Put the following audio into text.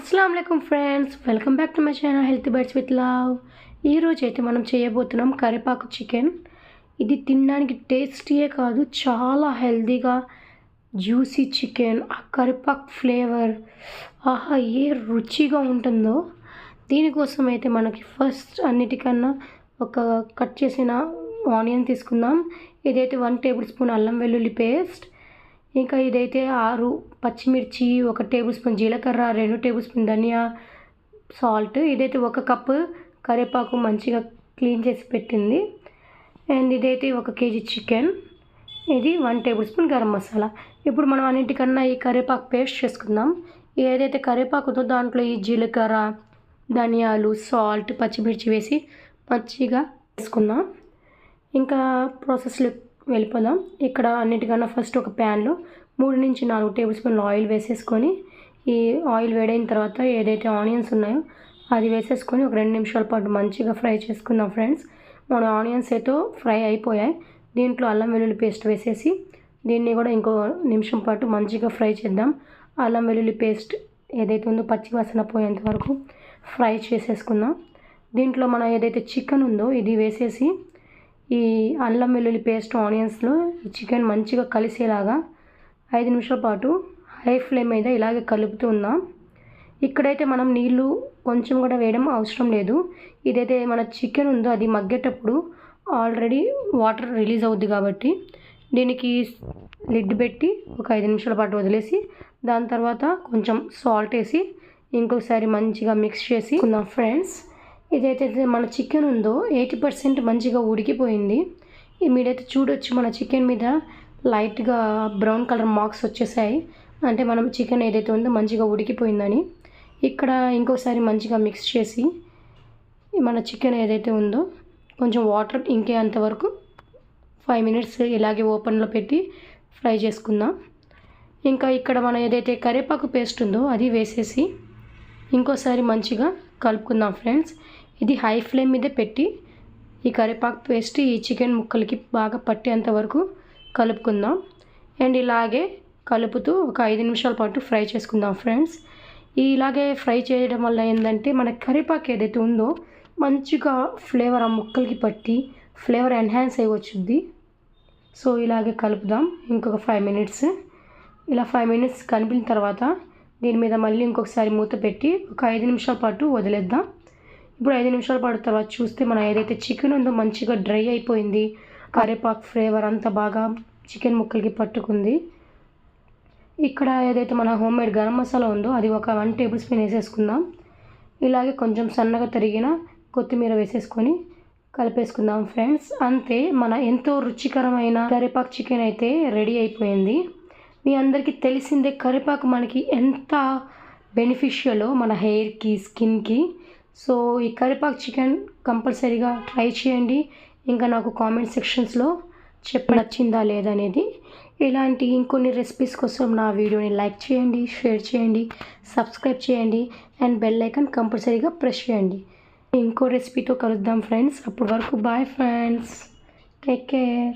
అస్సలం friends. Welcome back to my channel health birds with love. ఈరోజు అయితే మనం చేయబోతున్నాం కరివేపాకు చికెన్. ఇది తినడానికి టేస్టీయే కాదు చాలా హెల్దీగా జ్యూసీ చికెన్. ఆ కరివేపాకు ఫ్లేవర్ ఆహా ఏ రుచిగా ఉంటుందో. దీనికోసం అయితే మనకి ఫస్ట్ అన్నిటికన్నా ఒక కట్ చేసిన ఆనియన్ తీసుకుందాం. ఇదైతే వన్ టేబుల్ స్పూన్ అల్లం వెల్లుల్లి పేస్ట్. ఇంకా ఇదైతే ఆరు పచ్చిమిర్చి ఒక టేబుల్ స్పూన్ జీలకర్ర రెండు టేబుల్ స్పూన్ ధనియా సాల్ట్. ఇదైతే ఒక కప్పు కరివేపాకు మంచిగా క్లీన్ చేసి పెట్టింది. అండ్ ఇదైతే ఒక కేజీ చికెన్. ఇది one table spoon garam masala. ఇప్పుడు మనం అన్నింటికన్నా ఈ కరివేపాకు పేస్ట్ చేసుకుందాం. ఏదైతే కరివేపాకుతో దాంట్లో ఈ జీలకర్ర ధనియాలు సాల్ట్ పచ్చిమిర్చి వేసి మంచిగా వేసుకుందాం. ఇంకా ప్రాసెస్లో వెళ్ళిపోదాం. ఇక్కడ అన్నిటికన్నా ఫస్ట్ ఒక ప్యాన్లో మూడు నుంచి నాలుగు టేబుల్ స్పూన్లు ఆయిల్ వేసేసుకొని ఈ ఆయిల్ వేడైన తర్వాత ఏదైతే ఆనియన్స్ ఉన్నాయో అది వేసేసుకొని ఒక రెండు నిమిషాల పాటు మంచిగా ఫ్రై చేసుకుందాం ఫ్రెండ్స్. మన ఆనియన్స్ అయితే ఫ్రై అయిపోయాయి. దీంట్లో అల్లం వెల్లుల్లి పేస్ట్ వేసేసి దీన్ని కూడా ఇంకో నిమిషం పాటు మంచిగా ఫ్రై చేద్దాం. అల్లం వెల్లుల్లి పేస్ట్ ఏదైతే ఉందో పచ్చి వాసన పోయేంత వరకు ఫ్రై చేసేసుకుందాం. దీంట్లో మన ఏదైతే చికెన్ ఉందో ఇది వేసేసి ఈ అల్లం వెల్లుల్లి పేస్ట్ ఆనియన్స్లో ఈ చికెన్ మంచిగా కలిసేలాగా ఐదు నిమిషాల పాటు హై ఫ్లేమ్ మీద ఇలాగే కలుపుతూ ఉందాం. ఇక్కడైతే మనం నీళ్ళు కొంచెం కూడా వేయడం అవసరం లేదు. ఇదైతే మన చికెన్ ఉందో అది మగ్గేటప్పుడు ఆల్రెడీ వాటర్ రిలీజ్ అవుద్ది కాబట్టి దీనికి లిడ్ పెట్టి ఒక ఐదు నిమిషాల పాటు వదిలేసి దాని తర్వాత కొంచెం సాల్ట్ వేసి ఇంకొకసారి మంచిగా మిక్స్ చేసి ఉన్నాం ఫ్రెండ్స్. ఇదైతే మన చికెన్ ఉందో ఎయిటీ పర్సెంట్ మంచిగా ఉడికిపోయింది. మీరైతే చూడొచ్చు మన చికెన్ మీద లైట్గా బ్రౌన్ కలర్ మార్క్స్ వచ్చేసాయి. అంటే మనం చికెన్ ఏదైతే ఉందో మంచిగా ఉడికిపోయిందని. ఇక్కడ ఇంకోసారి మంచిగా మిక్స్ చేసి మన చికెన్ ఏదైతే ఉందో కొంచెం వాటర్ ఇంకే అంతవరకు ఫైవ్ మినిట్స్ ఇలాగే ఓపెన్లో పెట్టి ఫ్రై చేసుకుందాం. ఇంకా ఇక్కడ మనం ఏదైతే కరివేపాకు పేస్ట్ ఉందో అది వేసేసి ఇంకోసారి మంచిగా కలుపుకుందాం ఫ్రెండ్స్. ఇది హై ఫ్లేమ్ మీద పెట్టి ఈ కరివేపాకు పేస్ట్ ఈ చికెన్ ముక్కలకి బాగా పట్టేంత వరకు కలుపుకుందాం. అండ్ ఇలాగే కలుపుతూ ఒక ఐదు నిమిషాల పాటు ఫ్రై చేసుకుందాం ఫ్రెండ్స్. ఇలాగే ఫ్రై చేయడం వల్ల ఏంటంటే మన కరివేపాకు ఏదైతే ఉందో మంచిగా ఫ్లేవర్ ఆ ముక్కలకి పట్టి ఫ్లేవర్ ఎన్హాన్స్ అయ్యి వచ్చుద్ది సో ఇలాగే కలుపుదాం ఇంకొక ఫైవ్ మినిట్స్. ఇలా ఫైవ్ మినిట్స్ కలిపిన తర్వాత దీని మీద మళ్ళీ ఇంకొకసారి మూత పెట్టి ఒక ఐదు నిమిషాల పాటు వదిలేద్దాం. ఇప్పుడు ఐదు నిమిషాల పాటు తర్వాత చూస్తే మన ఏదైతే చికెన్ ఉందో మంచిగా డ్రై అయిపోయింది. కరివేపాకు ఫ్లేవర్ అంతా బాగా చికెన్ ముక్కలకి పట్టుకుంది. ఇక్కడ ఏదైతే మన హోమ్ మేడ్ గరం మసాలా ఉందో అది ఒక వన్ టేబుల్ స్పూన్ వేసేసుకుందాం. ఇలాగే కొంచెం సన్నగా తరిగిన కొత్తిమీర వేసేసుకొని కలిపేసుకుందాం ఫ్రెండ్స్ అంతే మన ఎంతో రుచికరమైన కరివేపాకు చికెన్ అయితే రెడీ అయిపోయింది. మీ అందరికీ తెలిసిందే కరివేపాకు మనకి ఎంత బెనిఫిషియలో మన హెయిర్కి స్కిన్కి సో ఈ కరివేపాకు చికెన్ కంపల్సరీగా ట్రై చేయండి. ఇంకా నాకు కామెంట్ సెక్షన్స్లో చెప్ప నచ్చిందా లేదా అనేది. ఇలాంటి ఇంకొన్ని రెసిపీస్ కోసం నా వీడియోని లైక్ చేయండి షేర్ చేయండి సబ్స్క్రైబ్ చేయండి అండ్ బెల్ ఐకాన్ కంపల్సరీగా ప్రెస్ చేయండి. ఇంకో రెసిపీతో కలుద్దాం ఫ్రెండ్స్. అప్పటి వరకు బాయ్ ఫ్రెండ్స్. Take care.